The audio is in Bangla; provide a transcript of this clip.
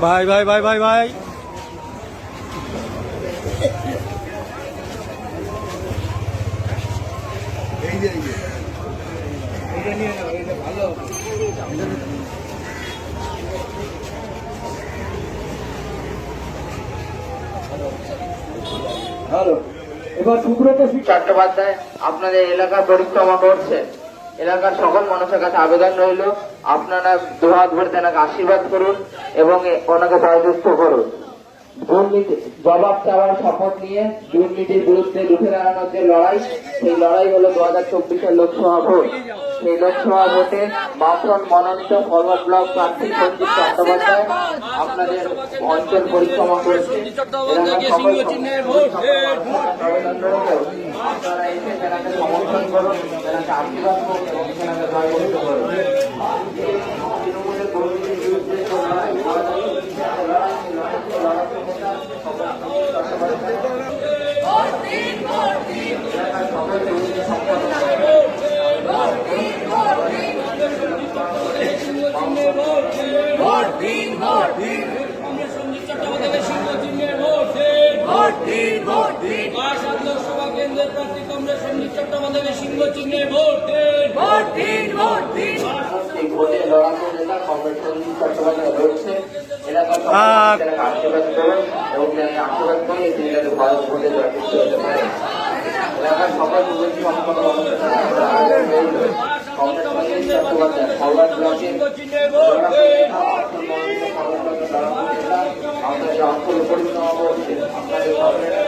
ভাই ভাই ভাই ভাই ভাই। এবার সুব্রত সিং চট্টোপাধ্যায় আপনাদের এলাকা পরিক্রমা করছে এলাকার সকল মানুষের কাছে আবেদন রইল। আপনারা দুহাত ভরে তেনাকে আশীর্বাদ করুন এবং ওনাকে জয়যুক্ত করুন। দুর্নীতি, জবাব চাওয়ার শপথ নিয়ে দুর্নীতির বিরুদ্ধে রুখে দাঁড়ানোর যে লড়াই, সেই লড়াই হলো দু হাজার চব্বিশের লোকসভা ভোট। সেই লোকসভা ভোটে বামফ্রন্ট মনোনীত ফরওয়ার্ড ব্লক প্রার্থী সঞ্জিত চট্টোপাধ্যায় আপনাদের অঞ্চল পরিক্রমা করছে। আপনারা এসে তেনাকে সমর্থন করুন তেনাকে আশীর্বাদ করুন এবং তেনাকে জয়যুক্ত করুন তৃণমূলের কর্মীদের বিরুদ্ধে লড়াই, চব্বিশের লড়াই, লড়াই, সেই লড়াইয়ের নেতা চট্টোপাধ্যায় এলাকার সকল কর্মীদের সম্পর্কে বারাসাত লোকসভা কেন্দ্রের প্রার্থী কংগ্রেস সন্দীপ চট্টোপাধ্যায়ের সিংহ চিহ্নে ভোট দিন। ভোট দিন ভোট এই ভোটে লড়াকু নেতা কংগ্রেস সঞ্জিত চট্টোপাধ্যায় রয়েছে। আহ। মানুষকে আশীর্বাদ করুন এবং তাকে আশীর্বাদ করে এই দিনটাকে ভারত ভোটে জয়যুক্ত হতে পারে এলাকার সকল যুবতী সম্পন্ন। কংগ্রেস সঞ্জিত চট্টোপাধ্যায় ফরওয়ার্ড ব্লকের 頑張れ。